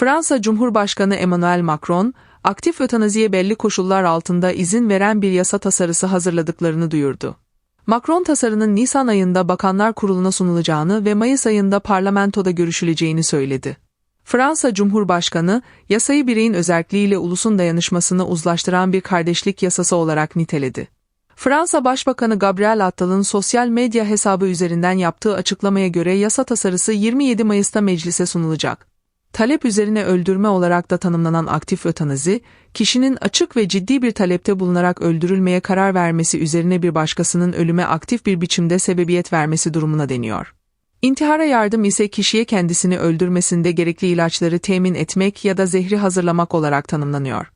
Fransa Cumhurbaşkanı Emmanuel Macron, aktif ötanaziye belli koşullar altında izin veren bir yasa tasarısı hazırladıklarını duyurdu. Macron tasarının Nisan ayında Bakanlar Kurulu'na sunulacağını ve Mayıs ayında parlamentoda görüşüleceğini söyledi. Fransa Cumhurbaşkanı, yasayı bireyin özelliğiyle ulusun dayanışmasını uzlaştıran bir kardeşlik yasası olarak niteledi. Fransa Başbakanı Gabriel Attal'ın sosyal medya hesabı üzerinden yaptığı açıklamaya göre yasa tasarısı 27 Mayıs'ta meclise sunulacak. Talep üzerine öldürme olarak da tanımlanan aktif ötanazi, kişinin açık ve ciddi bir talepte bulunarak öldürülmeye karar vermesi üzerine bir başkasının ölüme aktif bir biçimde sebebiyet vermesi durumuna deniyor. İntihara yardım ise kişiye kendisini öldürmesinde gerekli ilaçları temin etmek ya da zehri hazırlamak olarak tanımlanıyor.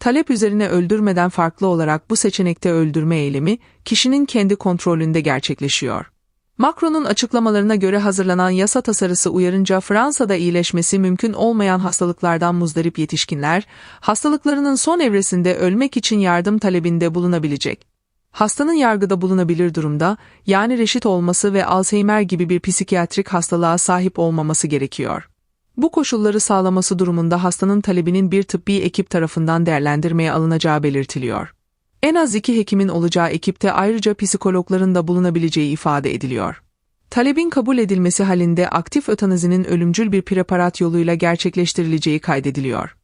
Talep üzerine öldürmeden farklı olarak bu seçenekte öldürme eylemi, kişinin kendi kontrolünde gerçekleşiyor. Macron'un açıklamalarına göre hazırlanan yasa tasarısı uyarınca Fransa'da iyileşmesi mümkün olmayan hastalıklardan muzdarip yetişkinler, hastalıklarının son evresinde ölmek için yardım talebinde bulunabilecek. Hastanın yargıda bulunabilir durumda, yani reşit olması ve Alzheimer gibi bir psikiyatrik hastalığa sahip olmaması gerekiyor. Bu koşulları sağlaması durumunda hastanın talebinin bir tıbbi ekip tarafından değerlendirmeye alınacağı belirtiliyor. En az iki hekimin olacağı ekipte ayrıca psikologların da bulunabileceği ifade ediliyor. Talebin kabul edilmesi halinde aktif ötanazinin ölümcül bir preparat yoluyla gerçekleştirileceği kaydediliyor.